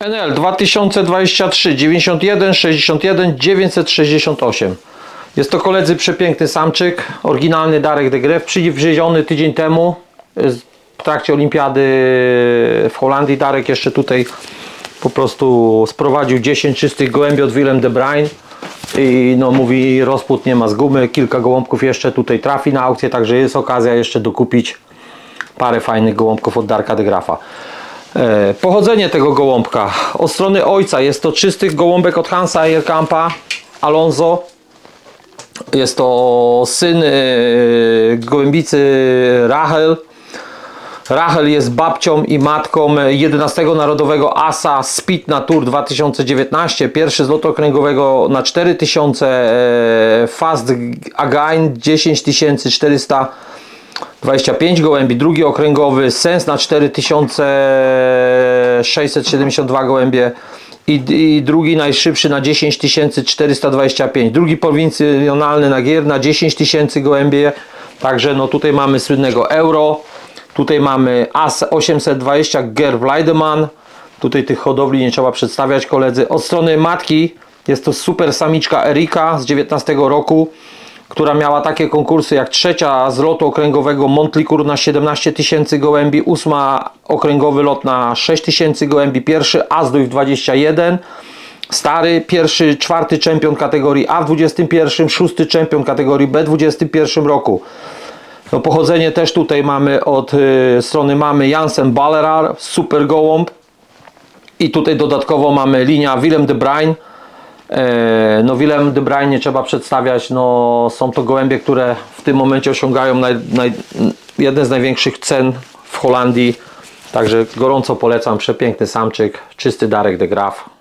NL 2023 91 61 968. Jest to koledzy przepiękny samczyk, oryginalny Darek de Gref, przywieziony tydzień temu y, w trakcie olimpiady w Holandii. Darek jeszcze tutaj po prostu sprowadził 10 czystych gołębi od Willem de Bruin i no mówi rozpód nie ma z gumy, kilka gołąbków jeszcze tutaj trafi na aukcję, także jest okazja jeszcze dokupić parę fajnych gołąbków od Darka de Grafa. E, Pochodzenie tego gołąbka. Od strony ojca jest to czysty gołąbek od Hansa Eierkampa, Alonso. Jest to syn e, gołębicy Rachel. Rachel jest babcią i matką 11 Narodowego Asa Speed na Tour 2019. Pierwszy z lotu okręgowego na 4000 e, Fast Again 10400 25 gołębi, drugi okręgowy Sens na 4672 gołębie i, i drugi najszybszy na 10425, drugi prowincjonalny na gier na 10 tysięcy gołębie, także no tutaj mamy słynnego Euro, tutaj mamy AS 820 Gerv Leidemann, tutaj tych hodowli nie trzeba przedstawiać koledzy, od strony matki jest to super samiczka Erika z 19 roku, która miała takie konkursy jak trzecia z lotu okręgowego Montlicourt na 17 tysięcy gołębi, ósma okręgowy lot na 6 tysięcy gołębi, pierwszy Azdój 21, stary, pierwszy, czwarty czempion kategorii A w 21, szósty czempion kategorii B w 21 roku. No, pochodzenie też tutaj mamy od y, strony mamy Jansen Ballerar, super gołąb i tutaj dodatkowo mamy linia Willem de Bruin, E, No Willem de Bruyn nie trzeba przedstawiać, no są to gołębie, które w tym momencie osiągają naj, naj, jeden z największych cen w Holandii. Także gorąco polecam, przepiękny samczyk, czysty Darek de Graaf.